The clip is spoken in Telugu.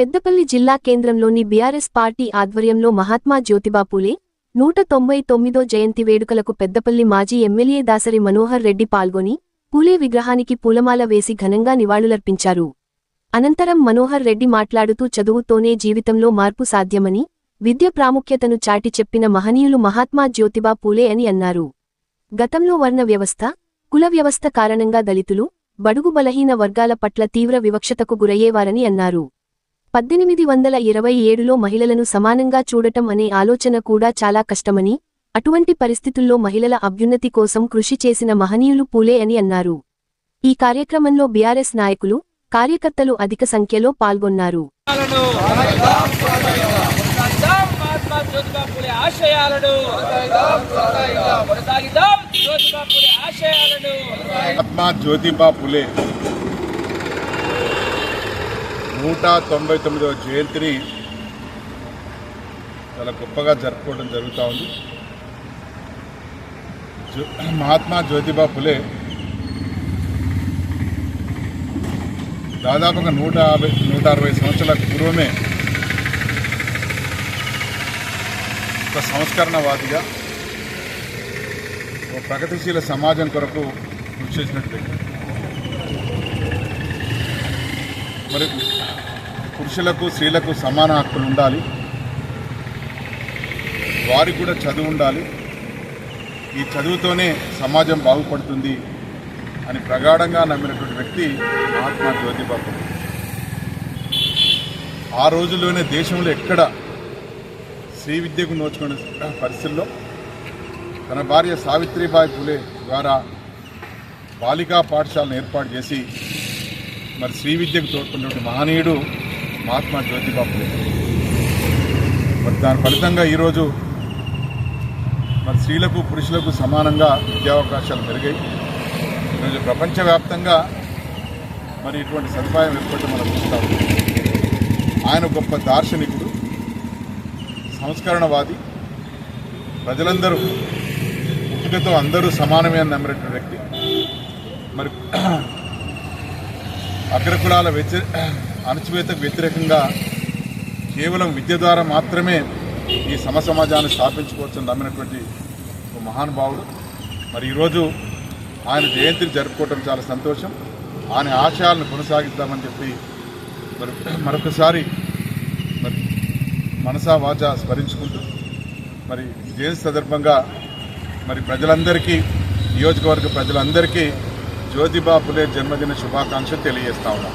పెద్దపల్లి జిల్లా కేంద్రంలోని బీఆర్ఎస్ పార్టీ ఆధ్వర్యంలో మహాత్మా జ్యోతిబా పూలే నూట తొంభై తొమ్మిదో జయంతి వేడుకలకు పెద్దపల్లి మాజీ ఎమ్మెల్యే దాసరి మనోహర్ రెడ్డి పాల్గొని పూలే విగ్రహానికి పూలమాల వేసి ఘనంగా నివాళులర్పించారు. అనంతరం మనోహర్ రెడ్డి మాట్లాడుతూ చదువుతోనే జీవితంలో మార్పు సాధ్యమని విద్య ప్రాముఖ్యతను చాటి చెప్పిన మహనీయులు మహాత్మా జ్యోతిబా పూలే అని అన్నారు. గతంలో వర్ణ వ్యవస్థ కుల వ్యవస్థ కారణంగా దళితులు బడుగు బలహీన వర్గాల పట్ల తీవ్ర వివక్షతకు గురయ్యేవారని అన్నారు. పద్దెనిమిది వందల ఇరవై ఏడులో మహిళలను సమానంగా చూడటం అనే ఆలోచన కూడా చాలా కష్టమని అటువంటి పరిస్థితుల్లో మహిళల అభ్యున్నతి కోసం కృషి చేసిన మహనీయులు పూలే అని అన్నారు. ఈ కార్యక్రమంలో బీఆర్ఎస్ నాయకులు కార్యకర్తలు అధిక సంఖ్యలో పాల్గొన్నారు. మహాత్మా జ్యోతిబా పూలే ఆశయాలను కొనసాగిద్దాం జ్యోతిబా పూలే ఆశయాలను మహాత్మా జ్యోతిబా పులే నూట తొంభై తొమ్మిదవ జయంతిని చాలా గొప్పగా జరుపుకోవడం జరుగుతూ ఉంది. మహాత్మా జ్యోతిబా ఫులే దాదాపుగా నూట యాభై నూట అరవై సంవత్సరాల పూర్వమే ఒక సంస్కరణవాదిగా ఒక ప్రగతిశీల సమాజం కొరకు కృషి చేసినట్టు మరి పురుషులకు స్త్రీలకు సమాన హక్కులు ఉండాలి. వారికి కూడా చదువు ఉండాలి. ఈ చదువుతోనే సమాజం బాగుపడుతుంది అని ప్రగాఢంగా నమ్మినటువంటి వ్యక్తి మహాత్మా జ్యోతిబాబు. ఆ రోజుల్లోనే దేశంలో ఎక్కడ స్త్రీ విద్యకు నోచుకునే పరిస్థితుల్లో తన భార్య సావిత్రిబాయి ఫులే ద్వారా బాలికా పాఠశాలను ఏర్పాటు చేసి మరి శ్రీ విద్యకు తోడుకున్నటువంటి మహనీయుడు మహాత్మా జ్యోతిబాబు మరి దాని ఫలితంగా ఈరోజు మరి స్త్రీలకు పురుషులకు సమానంగా విద్యావకాశాలు పెరిగాయి. ఈరోజు ప్రపంచవ్యాప్తంగా మరి ఇటువంటి సదుపాయం ఏర్పడి మనం చూస్తాం. ఆయన గొప్ప దార్శనికుడు సంస్కరణవాది ప్రజలందరూ పుట్టుకతో అందరూ సమానమే అని నమ్మినటువంటి వ్యక్తి. మరి అగ్రకులాల వ్యతిరేక అణచివేతకు వ్యతిరేకంగా కేవలం విద్య ద్వారా మాత్రమే ఈ సమ సమాజాన్ని స్థాపించుకోవచ్చని నమ్మినటువంటి ఒక మహానుభావుడు మరి ఈరోజు ఆయన జయంతిని జరుపుకోవటం చాలా సంతోషం. ఆయన ఆశయాలను కొనసాగిద్దామని చెప్పి మరి మరొకసారి మరి మనసా వాచా స్మరించుకుంటూ మరి జయంతి సందర్భంగా మరి ప్రజలందరికీ నియోజకవర్గ ప్రజలందరికీ జ్యోతిబా పులే జన్మదిన శుభాకాంక్షలు తెలియజేస్తా ఉన్నాం.